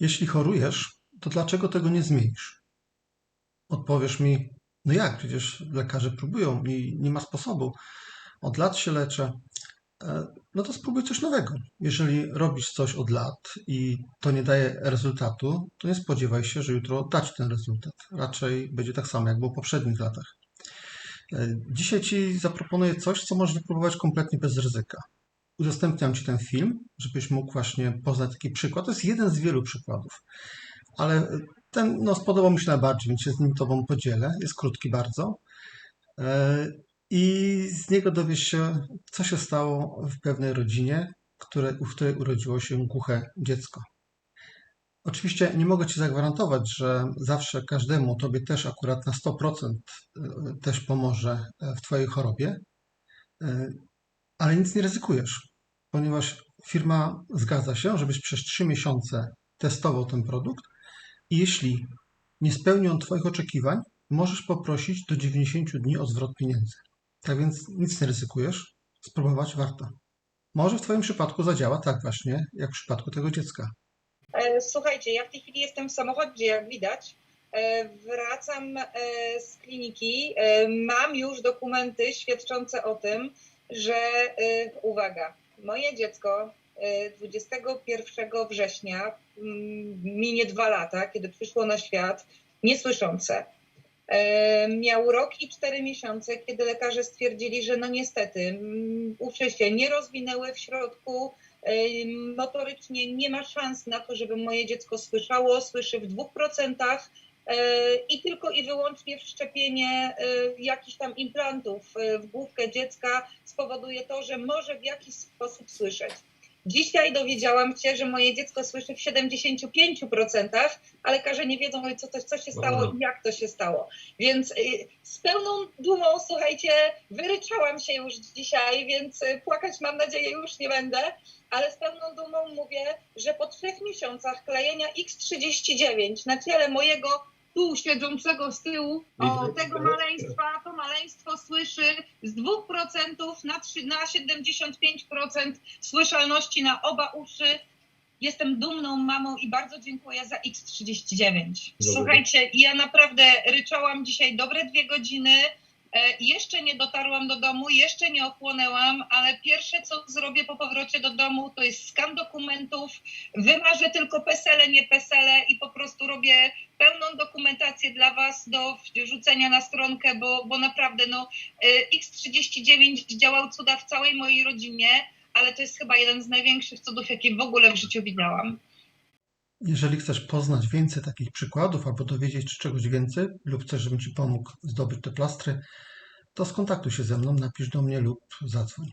Jeśli chorujesz, to dlaczego tego nie zmienisz? Odpowiesz mi, no jak, przecież lekarze próbują i nie ma sposobu. Od lat się leczę. E, No to spróbuj coś nowego. Jeżeli robisz coś od lat i to nie daje rezultatu, to nie spodziewaj się, że jutro da ci ten rezultat. Raczej będzie tak samo, jak było w poprzednich latach. E, Dzisiaj Ci zaproponuję coś, co możesz wypróbować kompletnie bez ryzyka. Udostępniam Ci ten film, żebyś mógł właśnie poznać taki przykład. To jest jeden z wielu przykładów, ale ten no, spodobał mi się najbardziej, więc się z nim Tobą podzielę. Jest krótki bardzo. E, I z niego dowiesz się, co się stało w pewnej rodzinie, które, w której urodziło się głuche dziecko. Oczywiście nie mogę Ci zagwarantować, że zawsze każdemu, Tobie też akurat na 100% e, też pomoże e, w Twojej chorobie, ale nic nie ryzykujesz, ponieważ firma zgadza się, żebyś przez 3 miesiące testował ten produkt i jeśli nie spełni on Twoich oczekiwań, możesz poprosić do 90 dni o zwrot pieniędzy. Tak więc nic nie ryzykujesz, spróbować warto. Może w Twoim przypadku zadziała tak właśnie, jak w przypadku tego dziecka. E, Słuchajcie, ja w tej chwili jestem w samochodzie, jak widać. E, Wracam e, z kliniki. Mam już dokumenty świadczące o tym, że e, uwaga, moje dziecko e, 21 września mm, minie dwa lata, kiedy przyszło na świat, niesłyszące. E, Miał rok i cztery miesiące, kiedy lekarze stwierdzili, że no niestety mm, uszy się nie rozwinęły w środku, motorycznie nie ma szans na to, żeby moje dziecko słyszało, słyszy w dwóch procentach i tylko i wyłącznie wszczepienie yy, jakichś tam implantów yy, w główkę dziecka spowoduje to, że może w jakiś sposób słyszeć. Dzisiaj dowiedziałam się, że moje dziecko słyszy w 75%, a lekarze nie wiedzą, co, to, co się stało i jak to się stało. Więc z pełną dumą, słuchajcie, wyryczałam się już dzisiaj, więc płakać mam nadzieję już nie będę, ale z pełną dumą mówię, że po trzech miesiącach klejenia X39 na ciele mojego tu siedzącego z tyłu, o tego maleństwa, to maleństwo słyszy z 2% na, trzy- na 75% słyszalności na oba uszy. Jestem dumną mamą i bardzo dziękuję za X39. Dobra. Słuchajcie, ja naprawdę ryczałam dzisiaj dobre dwie godziny. E, Jeszcze nie dotarłam do domu, jeszcze nie ochłonęłam, ale pierwsze co zrobię po powrocie do domu to jest skan dokumentów, wymarzę tylko pesele, nie pesele i po prostu robię pełną dokumentację dla Was do wrzucenia na stronkę, bo, bo naprawdę no, e, X39 działał cuda w całej mojej rodzinie, ale to jest chyba jeden z największych cudów, jakie w ogóle w życiu widziałam. Jeżeli chcesz poznać więcej takich przykładów albo dowiedzieć się czegoś więcej lub chcesz, żebym Ci pomógł zdobyć te plastry, to skontaktuj się ze mną, napisz do mnie lub zadzwoń.